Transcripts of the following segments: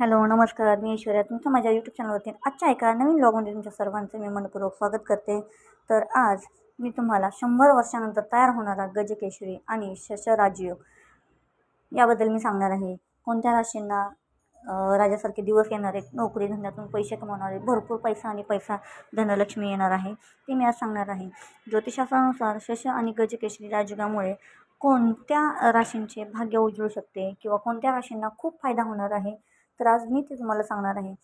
Hello नमस्कार. मी ऐश्वर्या. तुमचं माझ्या यूट्यूब चॅनलवरती आजच्या एका नवीन ब्लॉगमध्ये तुमच्या सर्वांचं मी मनपूर्वक स्वागत करते. तर आज मी तुम्हाला शंभर वर्षानंतर तयार होणारा गजकेशरी आणि शशराजयोग याबद्दल मी सांगणार आहे. कोणत्या राशींना राजासारखे दिवस येणार आहेत नोकरी धंद्यातून पैसे कमावणारे भरपूर पैसा आणि पैसा धनलक्ष्मी येणार आहे ते मी आज सांगणार आहे. ज्योतिषशास्त्रानुसार शश आणि गजकेशरी राजयोगामुळे कोणत्या राशींचे भाग्य उजळू शकते किंवा कोणत्या राशींना खूप फायदा होणार आहे? तर आज मी ते तुम्हाला सांगणार आहे.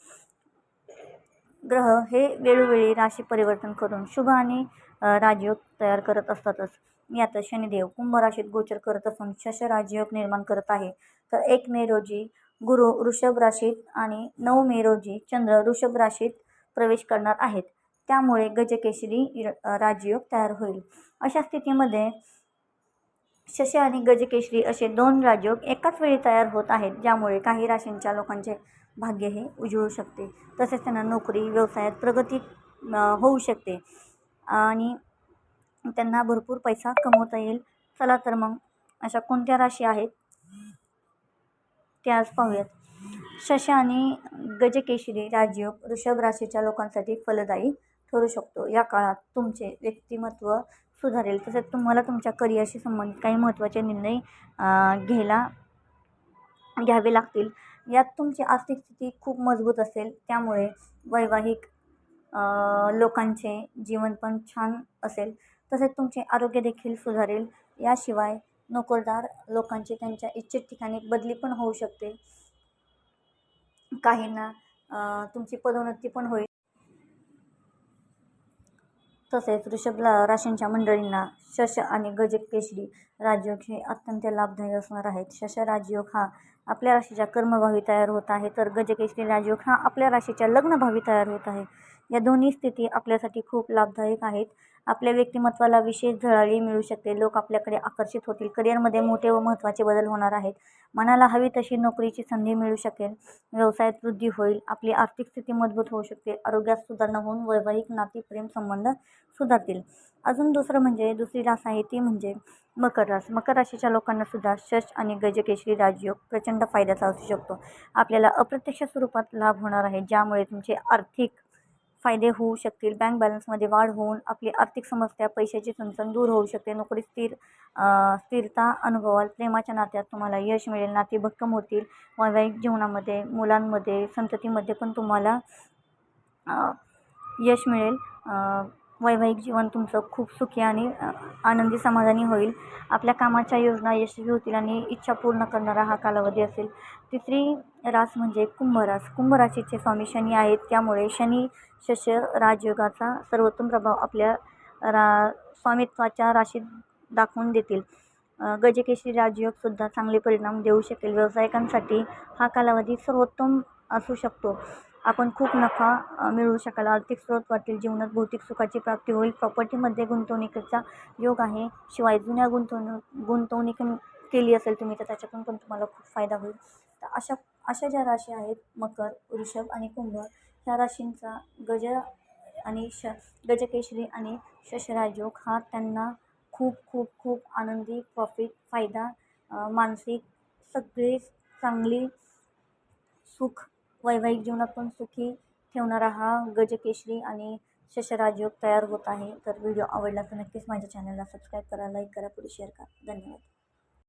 ग्रह हे वेळोवेळी राशी परिवर्तन करून शुभ आणि राजयोग तयार करत असतातच. यात शनिदेव कुंभ राशीत गोचर करत असून शश राजयोग निर्माण करत आहे. तर एक मे रोजी गुरु वृषभ राशीत आणि नऊ मे रोजी चंद्र वृषभ राशीत प्रवेश करणार आहेत. त्यामुळे गजकेशरी राजयोग तयार होईल. अशा स्थितीमध्ये शश आणि गजकेशरी असे दोन राजयोग एकाच वेळी तयार होत आहेत ज्यामुळे काही राशींच्या लोकांचे भाग्य हे उजळू शकते. तसेच त्यांना नोकरी व्यवसायात प्रगती होऊ शकते. आणि त्यांना भरपूर पैसा कमवता येईल. चला तर मग अशा कोणत्या राशी आहेत? ते आज पाहूयात. शश आणि गजकेशरी राजयोग वृषभ राशीच्या लोकांसाठी फलदायी ठरू शकतो. या काळात तुमचे व्यक्तिमत्व सुधारेल. तसेच तुम्हाला तुमच्या करिअरशी संबंधित काही महत्त्वाचे निर्णय घ्यायला घ्यावे लागतील. यात तुमची आर्थिक स्थिती खूप मजबूत असेल. त्यामुळे वैवाहिक लोकांचे जीवन पण छान असेल. तसेच तुमचे आरोग्य देखील सुधारेल. याशिवाय नोकरदार लोकांची त्यांच्या इच्छित ठिकाणी बदली पण होऊ शकते. काहींना तुमची पदोन्नती पण होईल. तसेच ऋषभला राशींच्या मंडळींना शश आणि गजकेशरी राजयोग हे अत्यंत लाभदायी असणार आहेत. शश राजयोग हा आपल्या राशीच्या कर्मभावी तयार होत आहे. तर गजकेशरी राजयोग हा आपल्या राशीच्या लग्नभावी तयार होत आहे. या दोन्ही स्थिती आपल्यासाठी खूप लाभदायक आहेत. आपल्या व्यक्तिमत्वाला विशेष झळाळी मिळू शकते. लोक आपल्याकडे आकर्षित होतील. करिअरमध्ये मोठे व महत्त्वाचे बदल होणार आहेत. मनाला हवी तशी नोकरीची संधी मिळू शकेल. व्यवसायात वृद्धी होईल. आपली आर्थिक स्थिती मजबूत होऊ शकते. आरोग्यात सुधारणा होऊन वैवाहिक नाती प्रेम संबंध सुधारतील. अजून दुसरं म्हणजे दुसरी रास आहे ती म्हणजे मकर रास. मकर राशीच्या लोकांना सुद्धा शश आणि गजकेशरी राजयोग प्रचंड फायद्याचा असू शकतो. आपल्याला अप्रत्यक्ष स्वरूपात लाभ होणार आहे ज्यामुळे तुमचे आर्थिक फायदे होऊ शकतील. बँक बॅलन्समध्ये वाढ होऊन आपली आर्थिक समस्या पैशाची चणचण दूर होऊ शकते. नोकरी स्थिर स्थिरता अनुभवाल प्रेमाच्या नात्यात तुम्हाला यश मिळेल. नाते भक्कम होतील. वैवाहिक जीवनामध्ये मुलांमध्ये संततीमध्ये पण तुम्हाला यश मिळेल. वैवाहिक जीवन तुमचं खूप सुखी आणि आनंदी समाधानी होईल. आपल्या कामाच्या योजना यशस्वी होतील आणि इच्छा पूर्ण करणारा हा कालावधी असेल. तिसरी रास म्हणजे कुंभरास. कुंभराशीचे स्वामी शनी आहेत. त्यामुळे शनी शश राजयोगाचा सर्वोत्तम प्रभाव आपल्या रा स्वामित्वाच्या राशीत दाखवून देतील. गजकेशी गजकेशरी राजयोगसुद्धा चांगले परिणाम देऊ शकेल. व्यावसायिकांसाठी हा कालावधी सर्वोत्तम असू शकतो. आपण खूप नफा मिळवू शकाल. आर्थिक स्रोत वाटेल. जीवनात भौतिक सुखाची प्राप्ती होईल. प्रॉपर्टीमध्ये गुंतवणुकीचा योग आहे. शिवाय जुन्या गुंतवणूक गुंतवणूक केली असेल तुम्ही तर त्याच्यातून पण तुम्हाला खूप फायदा होईल. तर अशा अशा ज्या राशी आहेत मकर वृषभ आणि कुंभ ह्या राशींचा गज आणि श गजकेशरी आणि शशराजयोग हा त्यांना खूप खूप खूप आनंदी प्रॉफिट फायदा मानसिक सगळे चांगली सुख वैवाहिक जीवनात पण सुखी ठेवणारा हा गजकेशरी आणि शशराजयोग तयार होत आहे. तर व्हिडिओ आवडला तर नक्कीच माझ्या चॅनलला सबस्क्राईब करा लाईक करा पुढे शेअर करा. धन्यवाद.